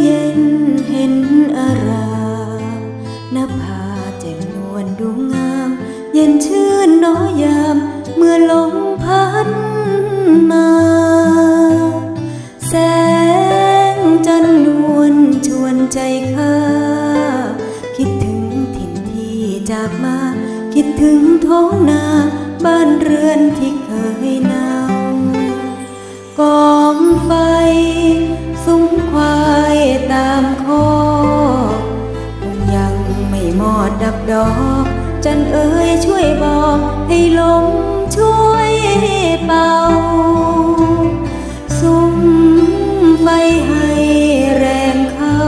เย็นเห็นอารามนภาแจ่มนวลดูงาม เย็นชื่นน้อยยาม เมื่อลมพัดมา แสงจันทร์นวลชวนใจข้า คิดถึงถิ่นที่จากมา คิดถึงท้องนา บ้านเรือนที่เคยหนาามโคยังไม่หมอดดับดอก จันเอ๋ยช่วยบอกให้ลมช่วยเป่าซุ้มไฟให้แรงเข้า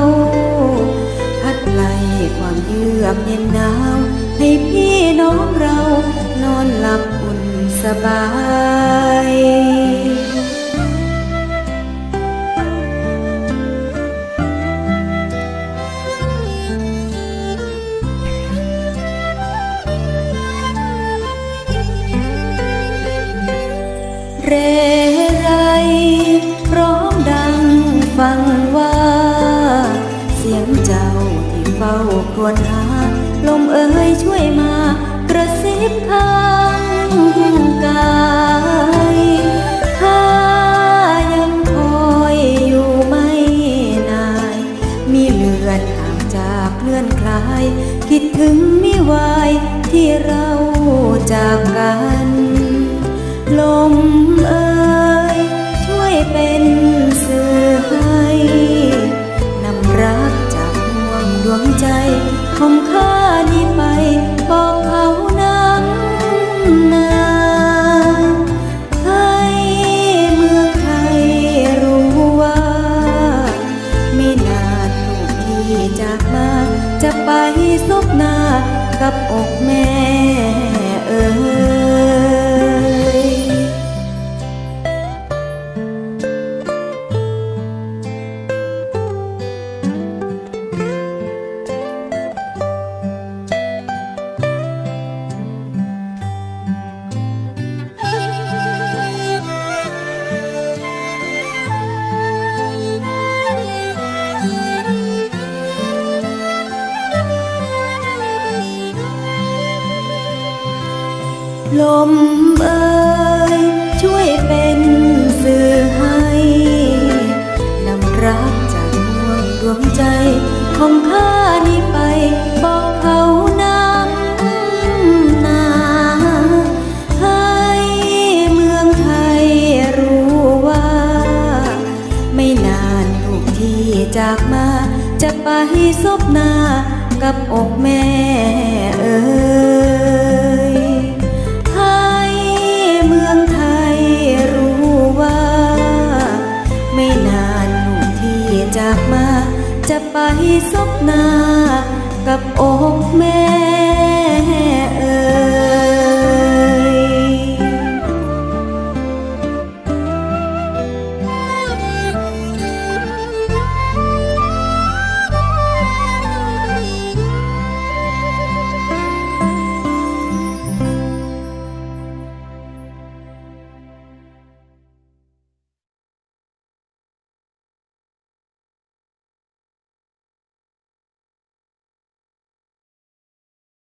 พัดไล่ความเยือกเย็นหนาวให้พี่น้องเรานอนหลับอุ่นสบาย เรไรร้องดังฟังว่า เสียงเจ้าที่เฝ้าครวญหา ลมเอ่ยช่วยมากระซิบข้างกายข้ายังคอยอยู่ไม่นายมีเลือดห่างจากเลื่อนคลาย คิดถึงมิวายที่เราจากกัน ของข้านี้ไปบอกเขาน้ำนาให้เมืองไทยรู้ว่า ไม่นานลูกที่จากมาจะไปซบหน้ากับอกแม่เออ ลมเอ่ยช่วยเป็นสื่อให้นำรักจากห่วงดวงใจของข้านี้ไปบอกเขานำนาให้เมืองไทยรู้ว่า ไม่นานลูกที่จากมา จะไปซบหน้ากับอกแม่เอ่ย ซบหน้ากับอกแม่